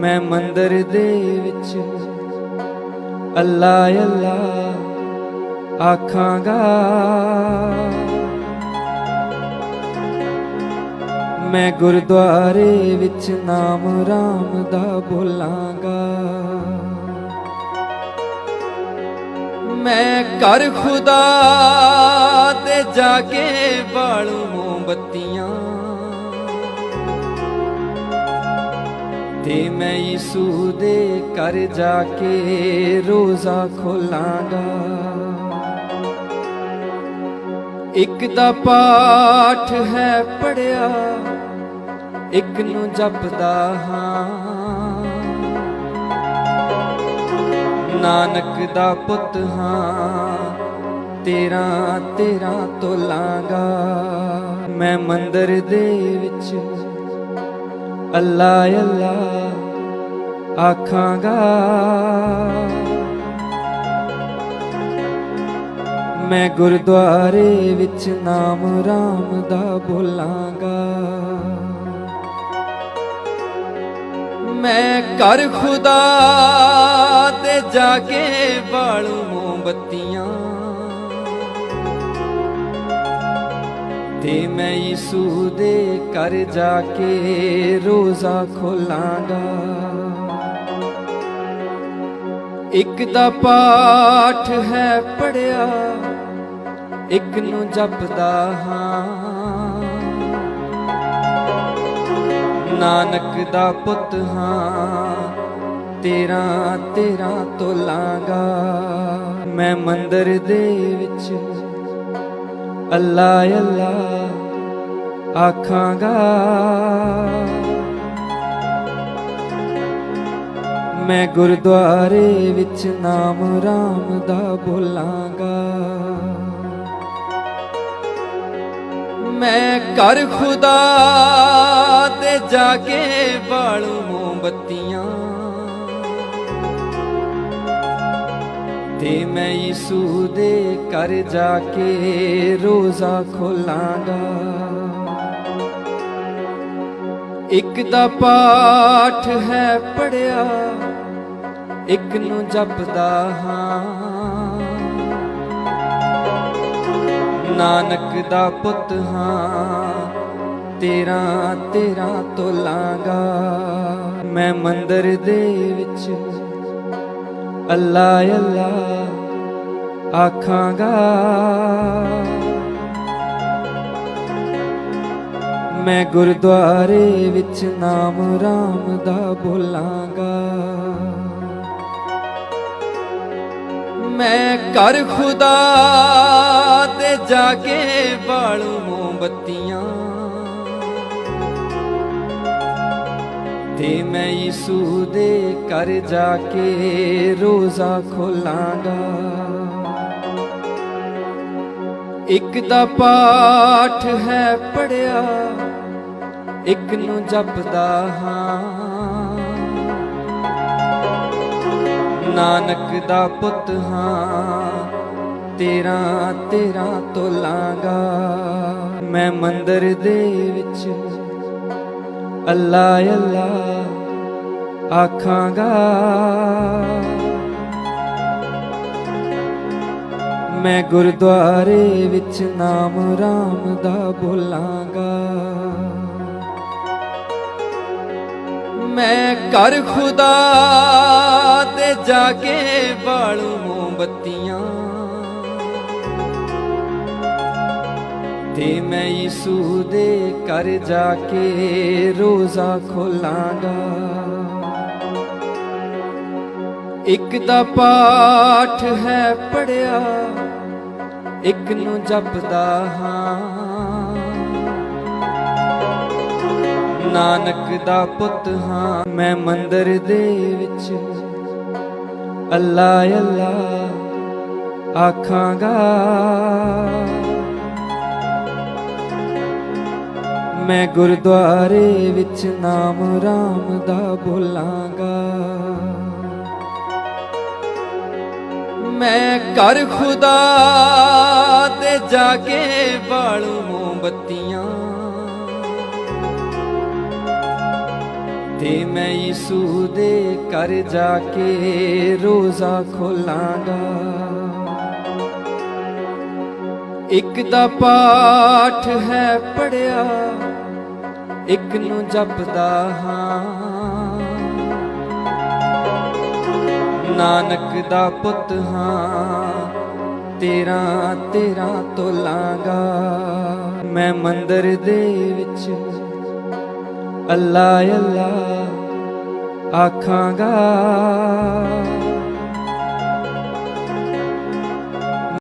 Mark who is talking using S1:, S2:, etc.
S1: ਮੈਂ ਮੰਦਰ ਦੇ ਵਿੱਚ ਅੱਲਾ ਅੱਲਾ ਆਖਾਂਗਾ। ਮੈਂ ਗੁਰਦੁਆਰੇ ਵਿੱਚ ਨਾਮ ਰਾਮ ਦਾ ਬੋਲਾਂਗਾ। ਮੈਂ ਘਰ ਖੁਦਾ ਤੇ ਜਾ ਕੇ ਬਾਲੂ ਮੋਮਬੱਤੀਆਂ ਤੇ ਮੈਂ ਯਿਸੂ ਦੇ ਘਰ ਜਾ ਕੇ ਰੋਜ਼ਾ ਖੋਲਾਂਗਾ। ਇੱਕ ਦਾ ਪਾਠ ਹੈ ਪੜਿਆ ਇੱਕ ਨੂੰ ਜਪਦਾ ਹਾਂ। ਨਾਨਕ ਦਾ ਪੁੱਤ ਹਾਂ, ਤੇਰਾ ਤੇਰਾ ਤੋਲਾਂਗਾ। ਮੈਂ ਮੰਦਰ ਦੇ ਵਿੱਚ ਅੱਲਾ ਅੱਲਾ ਆਖਾਂਗਾ। ਮੈਂ ਗੁਰਦੁਆਰੇ ਵਿੱਚ ਨਾਮ ਰਾਮ ਦਾ ਬੋਲਾਂਗਾ। ਮੈਂ ਘਰ ਖੁਦਾ ਤੇ ਜਾ ਕੇ ਬਾਲੂ ਮੋਮਬੱਤੀਆਂ ਤੇ ਮੈਂ ਯਿਸੂ ਦੇ ਘਰ ਜਾ ਕੇ ਰੋਜ਼ਾ ਖੋਲਾਂਗਾ। ਇੱਕ ਦਾ ਪਾਠ ਹੈ ਪੜਿਆ ਇੱਕ ਨੂੰ ਜਪਦਾ ਹਾਂ। ਨਾਨਕ ਦਾ ਪੁੱਤ ਹਾਂ, ਤੇਰਾ ਤੇਰਾ ਤੋਲਾਂਗਾ। ਮੈਂ ਮੰਦਰ ਦੇ ਵਿੱਚ ਅੱਲਾ ਅੱਲਾ, ਆਖਾਂਗਾ। ਮੈਂ ਗੁਰਦੁਆਰੇ ਵਿੱਚ ਨਾਮ ਰਾਮ ਦਾ ਬੋਲਾਂਗਾ। ਮੈਂ ਘਰ ਖੁਦਾ ਤੇ ਜਾ ਕੇ ਬਾਲੂ ਮੋਮਬੱਤੀਆਂ ਤੇ ਮੈਂ ਯਿਸੂ ਦੇ ਘਰ ਜਾ ਕੇ ਰੋਜ਼ਾ ਖੋਲਾਂਗਾ। ਇੱਕ ਦਾ ਪਾਠ ਹੈ ਪੜਿਆ ਇੱਕ ਨੂੰ ਜਪਦਾ ਹਾਂ। ਨਾਨਕ ਦਾ ਪੁੱਤ ਹਾਂ, ਤੇਰਾ ਤੇਰਾ ਤੋਲਾਂਗਾ। ਮੈਂ ਮੰਦਰ ਦੇ ਵਿੱਚ ਅੱਲਾ ਅੱਲਾ ਆਖਾਂਗਾ। ਮੈਂ ਗੁਰਦੁਆਰੇ ਵਿੱਚ ਨਾਮ ਰਾਮ ਦਾ ਬੋਲਾਂਗਾ। ਮੈਂ ਘਰ ਖੁਦਾ ਤੇ ਜਾ ਕੇ ਬਾਲੂ ਮੋਮਬੱਤੀਆਂ ਤੇ ਮੈਂ ਯਿਸੂ ਦੇ ਘਰ ਜਾ ਕੇ ਰੋਜ਼ਾ ਖੋਲਾਂਗਾ। ਇੱਕ ਦਾ ਪਾਠ ਹੈ ਪੜਿਆ ਇੱਕ ਨੂੰ ਜਪਦਾ ਹਾਂ। ਨਾਨਕ ਦਾ ਪੁੱਤ ਹਾਂ, ਤੇਰਾ ਤੇਰਾ ਤੋਲਾਂਗਾ। ਮੈਂ ਮੰਦਰ ਦੇ ਵਿੱਚ ਅੱਲਾ ਅੱਲਾ ਆਖਾਂਗਾ। ਮੈਂ ਗੁਰਦੁਆਰੇ ਵਿੱਚ ਨਾਮ ਰਾਮ ਦਾ ਬੋਲਾਂਗਾ। ਮੈਂ ਘਰ ਖੁਦਾ ਤੇ ਜਾ ਕੇ ਬਾਲੂ ਮੋਮਬੱਤੀਆਂ ਮੈਂ ਯਿਸੂ ਦੇ ਘਰ ਜਾ ਕੇ ਰੋਜ਼ਾ ਖੋਲਾਂਗਾ। ਇੱਕ ਦਾ ਪਾਠ ਹੈ ਪੜਿਆ ਇੱਕ ਨੂੰ ਜਪਦਾ ਹਾਂ। ਨਾਨਕ ਦਾ ਪੁੱਤ ਹਾਂ, ਮੈਂ ਮੰਦਰ ਦੇ ਵਿੱਚ ਅੱਲਾ ਅੱਲਾ ਆਖਾਂਗਾ। ਮੈਂ ਗੁਰਦੁਆਰੇ ਵਿੱਚ ਨਾਮ ਰਾਮ ਦਾ ਬੋਲਾਂਗਾ। ਮੈਂ ਘਰ ਖੁਦਾ ਤੇ ਜਾ ਕੇ ਬਾਲੂ ਮੋਮਬੱਤੀਆਂ ਤੇ ਮੈਂ ਯਿਸੂ ਦੇ ਘਰ ਜਾ ਕੇ ਰੋਜ਼ਾ ਖੋਲਾਂਗਾ। ਇੱਕ ਦਾ ਪਾਠ ਹੈ ਪੜਿਆ ਇੱਕ ਨੂੰ ਜਪਦਾ ਹਾਂ। ਨਾਨਕ ਦਾ ਪੁੱਤ ਹਾਂ, ਤੇਰਾ ਤੇਰਾ ਤੋਲਾਂਗਾ। ਮੈਂ ਮੰਦਰ ਦੇ ਵਿੱਚ ਅੱਲਾ ਅੱਲਾ ਆਖਾਂਗਾ।